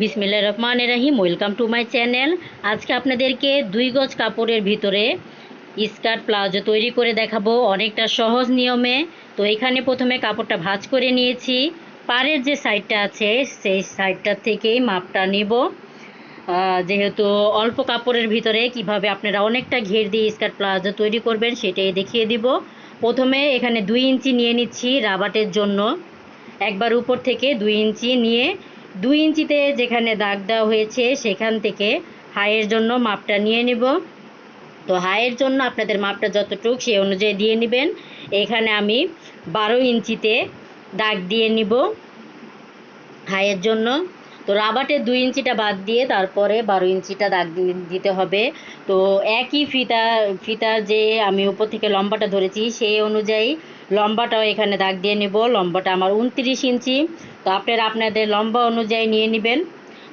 বিসমিল্লা রহমান রাহিম welcome to my channel আজকে আপনাদেরকে দুই গজ কাপড়ের ভিতরে স্কার্ট প্লাজো তৈরি করে দেখাবো, অনেকটা সহজ নিয়মে। তো এখানে প্রথমে কাপড়টা ভাঁজ করে নিয়েছি। পাড়ের যে সাইডটা আছে, সেই সাইডটা থেকেই মাপটা নেব। যেহেতু অল্প কাপড়ের ভিতরে, কীভাবে আপনারা অনেকটা ঘের দিয়ে স্কার্ট প্লাজো তৈরি করবেন সেটাই দেখিয়ে দিব। প্রথমে এখানে দুই ইঞ্চি নিয়ে নিচ্ছি রাবাটের জন্য। একবার উপর থেকে দুই ইঞ্চি নিয়ে দুই ইঞ্চিতে যেখানে দাগ দেওয়া হয়েছে সেখান থেকে হাইয়ের জন্য মাপটা নিয়ে নেব। তো হাইয়ের জন্য আপনাদের মাপটা যতটুক সেই অনুযায়ী দিয়ে নেবেন। এখানে আমি বারো ইঞ্চিতে দাগ দিয়ে নিব হাইয়ের জন্য। তো রাবাটের দুই ইঞ্চিটা বাদ দিয়ে তারপরে বারো ইঞ্চিটা দাগ দিতে হবে। তো একই ফিতা ফিতার যে আমি উপর থেকে লম্বাটা ধরেছি সেই অনুযায়ী লম্বাটাও এখানে দাগ দিয়ে নেব। লম্বাটা আমার উনত্রিশ ইঞ্চি। তো আপনারা আপনাদের লম্বা অনুযায়ী নিয়ে নেবেন।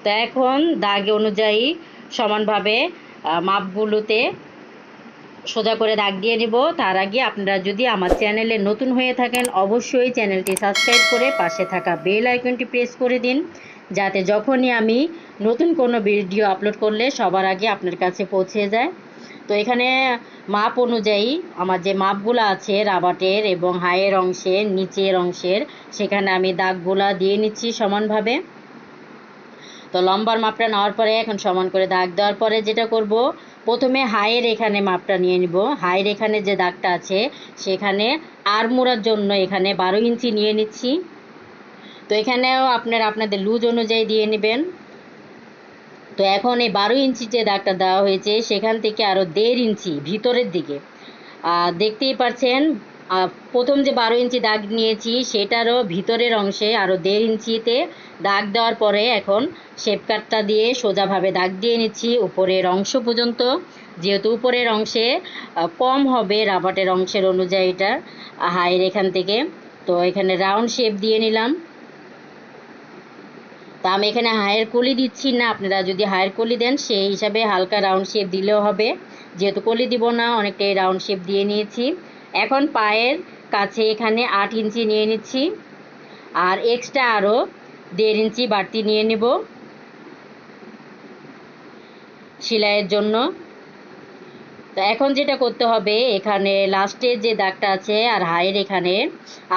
তো এখন দাগ অনুযায়ী সমানভাবে মাপগুলোতে সোজা করে দাগ দিয়ে নেব। তার আগে আপনারা যদি আমার চ্যানেলে নতুন হয়ে থাকেন, অবশ্যই চ্যানেলটি সাবস্ক্রাইব করে পাশে থাকা বেল আইকনটি প্রেস করে দিন। যাতে যখনই আমি নতুন কোনো ভিডিও আপলোড করলে সবার আগে আপনার কাছে পৌঁছে যায়। তো এখানে মাপ অনুযায়ী আমার যে মাপগুলো আছে রাবাটের এবং হায়ের অংশের, নিচের অংশের, সেখানে আমি দাগগুলা দিয়ে নিচ্ছি সমানভাবে। তো লম্বার মাপটা নেওয়ার পরে, এখন সমান করে দাগ দেওয়ার পরে যেটা করব, প্রথমে হায়ের এখানে মাপটা নিয়ে নিব। হায়ের এখানে যে দাগটা আছে, সেখানে আর মোড়ার জন্য এখানে বারো ইঞ্চি নিয়ে নিচ্ছি। তো এখানেও আপনারা আপনাদের লুজ অনুযায়ী দিয়ে নেবেন। তো এখন এই বারো ইঞ্চি যে দাগটা দেওয়া হয়েছে, সেখান থেকে আরও দেড় ইঞ্চি ভিতরের দিকে। দেখতেই পাচ্ছেন প্রথম যে বারো ইঞ্চি দাগ নিয়েছি, সেটারও ভিতরের অংশে আরও দেড় ইঞ্চিতে দাগ দেওয়ার পরে এখন শেপ কাটটা দিয়ে সোজাভাবে দাগ দিয়ে নিচ্ছি, উপরের অংশ পর্যন্ত। যেহেতু উপরের অংশে কম হবে রাবাটের অংশের অনুযায়ী এটা হাইয়ের এখান থেকে। তো এখানে রাউন্ড শেপ দিয়ে নিলাম। তা আমি এখানে হায়ার কলি দিচ্ছি না। আপনারা যদি হায়ার কলি দেন, সেই হিসাবে হালকা রাউন্ড শেপ দিলেও হবে। যেহেতু কলি দিব না, অনেকটাই রাউন্ড শেপ দিয়ে নিয়েছি। এখন পায়ের কাছে এখানে আট ইঞ্চি নিয়ে নিচ্ছি। আর এক্সট্রা আরও দেড় ইঞ্চি বাড়তি নিয়ে নেব। সেলাইয়ের জন্য। তো এখন যেটা করতে হবে, এখানে লাস্টের যে দাগটা আছে আর হায়ের এখানে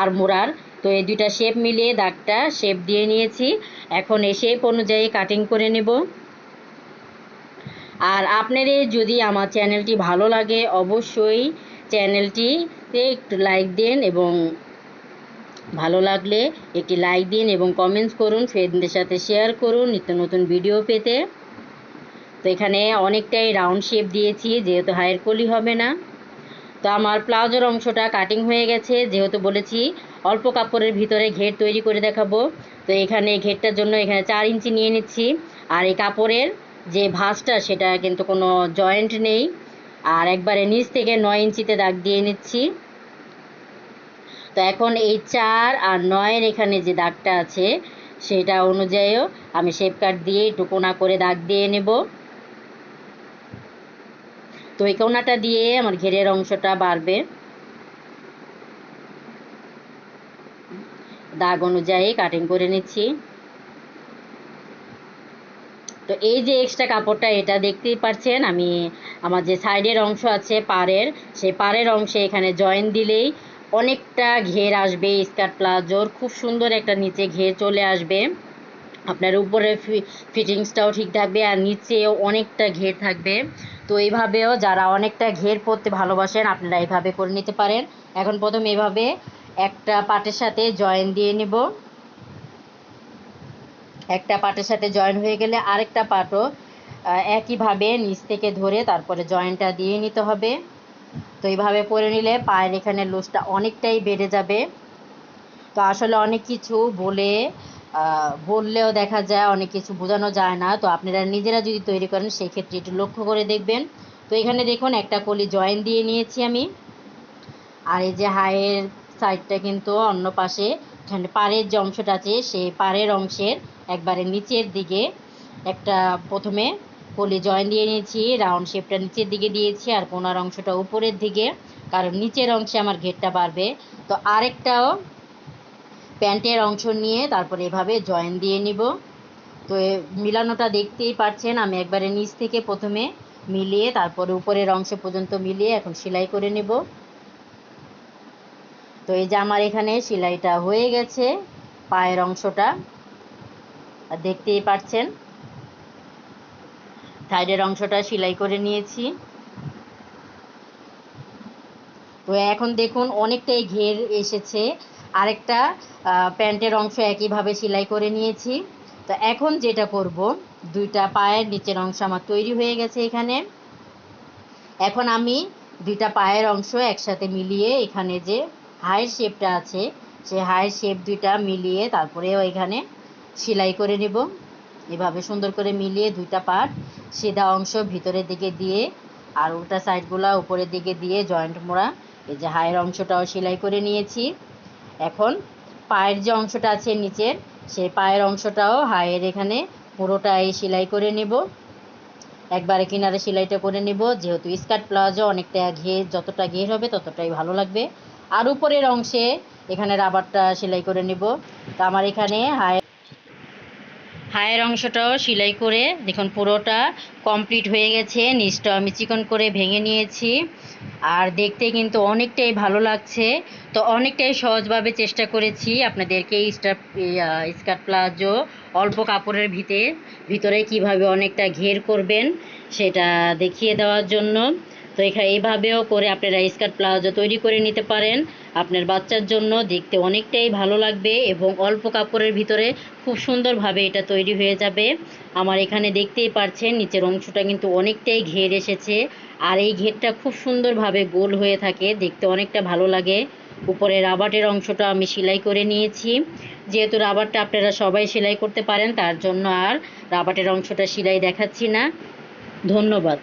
আর মোড়ার, তো এই দুইটা শেপ মিলিয়ে দাগটা শেপ দিয়ে নিয়েছি। এখন এই শেপ অনুযায়ী কাটিং করে নেব। আর আপনাদের যদি আমার চ্যানেলটি ভালো লাগে, অবশ্যই চ্যানেলটিতে একটু লাইক দিন এবং ভালো লাগলে একটি লাইক দিন এবং কমেন্টস করুন ফ্রেন্ডদের সাথে শেয়ার করুন, নিত্য নতুন ভিডিও পেতে। তো এখানে অনেকটাই রাউন্ড শেপ দিয়েছি, যেহেতু হায়ার কলি হবে না। তো আমার প্লাজোর অংশটা কাটিং হয়ে গেছে, যেহেতু বলেছি অল্প কাপড়ের ভিতরে ঘের তৈরি করে দেখাবো। তো এখানে ঘেরটার জন্য এখানে চার ইঞ্চি নিয়ে নিচ্ছি। আর এই কাপড়ের যে ভাঁজটা, সেটা কিন্তু কোনো জয়েন্ট নেই। আর একবারে নিচ থেকে নয় ইঞ্চিতে দাগ দিয়ে নিচ্ছি। তো এখন এই চার আর নয়ের এখানে যে দাগটা আছে, সেটা অনুযায়ীও আমি শেপ কাট দিয়ে একটু কোনা করে দাগ দিয়ে নেব। তো এই কোনাটা দিয়ে আমার ঘেরের অংশটা বাড়বে। দাগ অনুযায়ী কাটিং করে নিচ্ছি। তো এই যে এক্সট্রা কাপড়টা, এটা দেখতেই পাচ্ছেন, আমি আমার যে সাইডের অংশ আছে পাড়ের, সেই পাড়ের অংশে এখানে জয়েন দিলেই অনেকটা ঘের আসবে স্কার্ট প্লাজোর, খুব সুন্দর একটা নিচে ঘের চলে আসবে। আপনার উপরে ফিটিংসটাও ঠিক থাকবে আর নিচেও অনেকটা ঘের থাকবে। তো এইভাবেও যারা অনেকটা ঘের পরতে ভালোবাসেন, আপনারা এইভাবে করে নিতে পারেন। এখন প্রথম এভাবে একটা পাটের সাথে জয়েন দিয়ে নেব। একটা পাটের সাথে জয়েন হয়ে গেলে আরেকটা পাটও একইভাবে নিচ থেকে ধরে তারপরে জয়েনটা দিয়ে নিতে হবে। তো এইভাবে পরে নিলে পায়ের এখানে লুজটা অনেকটাই বেড়ে যাবে। তো আসলে অনেক কিছু বলে বললেও দেখা যায় অনেক কিছু বোঝানো যায় না। তো আপনারা নিজেরা যদি তৈরি করেন সেই ক্ষেত্রে একটু লক্ষ্য করে দেখবেন। তো এখানে দেখুন, একটা কলি জয়েন দিয়ে নিয়েছি আমি। আর এই যে হাইয়ের সাইডটা কিন্তু অন্য পাশে, এখানে পাড়ের যে অংশটা আছে, সেই পাড়ের অংশের একবারে নিচের দিকে একটা প্রথমে কলি জয়েন দিয়ে নিয়েছি। রাউন্ড শেপটা নিচের দিকে দিয়েছি আর কোনার অংশটা উপরের দিকে, কারণ নিচের অংশে আমার ঘেরটা বাড়বে। তো আরেকটাও প্যান্টের অংশ নিয়ে তারপরে এভাবে জয়েন দিয়ে নিব। তো মিলানোটা দেখতেই পারছেন আমি একবারে নিচ থেকে প্রথমে মিলিয়ে তারপরে উপরের অংশ পর্যন্ত মিলিয়ে এখন সেলাই করে নেব। তো এই যে আমার এখানে সেলাইটা হয়ে গেছে, পায়ের অংশটা দেখতেই পাচ্ছেন, সাইডের অংশটা সেলাই করে নিয়েছি। তো এখন দেখুন, অনেকটাই ঘের এসেছে আরেকটা প্যান্টের অংশ একইভাবে সেলাই করে নিয়েছি। তো এখন যেটা করব, দুইটা পায়ের নিচের অংশ আমার তৈরি হয়ে গেছে এখানে। এখন আমি দুইটা পায়ের অংশ একসাথে মিলিয়ে এখানে যে হাইয়ের শেপটা আছে সেই হাইয়ের শেপ দুইটা মিলিয়ে তারপরেও এখানে সেলাই করে নেব। এভাবে সুন্দর করে মিলিয়ে দুইটা পার্ট সিধা অংশ ভিতরের দিকে দিয়ে আর উল্টা সাইডগুলো উপরের দিকে দিয়ে জয়েন্ট মোড়া, এই যে হাইয়ের অংশটাও সেলাই করে নিয়েছি। এখন পায়ের যে অংশটা আছে নিচের, সেই পায়ের অংশটাও হাইয়ের এখানে পুরোটাই সেলাই করে নেব। একবারে কিনারে সেলাইটা করে নেব, যেহেতু স্কার্ট প্লাজো অনেকটা ঘের, যতটা ঘের হবে ততটাই ভালো লাগবে। আর উপরের অংশে এখানে রাবারটা সেলাই করে নেব। তো আমার এখানে হায়ের হায়ের অংশটাও সেলাই করে, দেখুন পুরোটা কমপ্লিট হয়ে গেছে নিচটা আমি চিকন করে ভেঙে নিয়েছি। আর দেখতে কিন্তু অনেকটাই ভালো লাগছে। তো অনেকটাই সহজভাবে চেষ্টা করেছি আপনাদেরকে স্টার স্কার্ট প্লাজো অল্প কাপড়ের ভিতরে ভিতরে কীভাবে অনেকটা ঘের করবেন সেটা দেখিয়ে দেওয়ার জন্য। তো এখানে এইভাবেও করে আপনারা স্কার্ট প্লাজো তৈরি করে নিতে পারেন। আপনার বাচ্চার জন্য দেখতে অনেকটাই ভালো লাগবে এবং অল্প কাপড়ের ভিতরে খুব সুন্দরভাবে এটা তৈরি হয়ে যাবে। আমার এখানে দেখতেই পারছেন, নিচের অংশটা কিন্তু অনেকটাই ঘের এসেছে। আর এই ঘেরটা খুব সুন্দরভাবে গোল হয়ে থাকে, দেখতে অনেকটা ভালো লাগে। উপরে রাবারের অংশটা আমি সেলাই করে নিয়েছি। যেহেতু রাবারটা আপনারা সবাই সেলাই করতে পারেন, তার জন্য আর রাবারের অংশটা সেলাই দেখাচ্ছি না। ধন্যবাদ।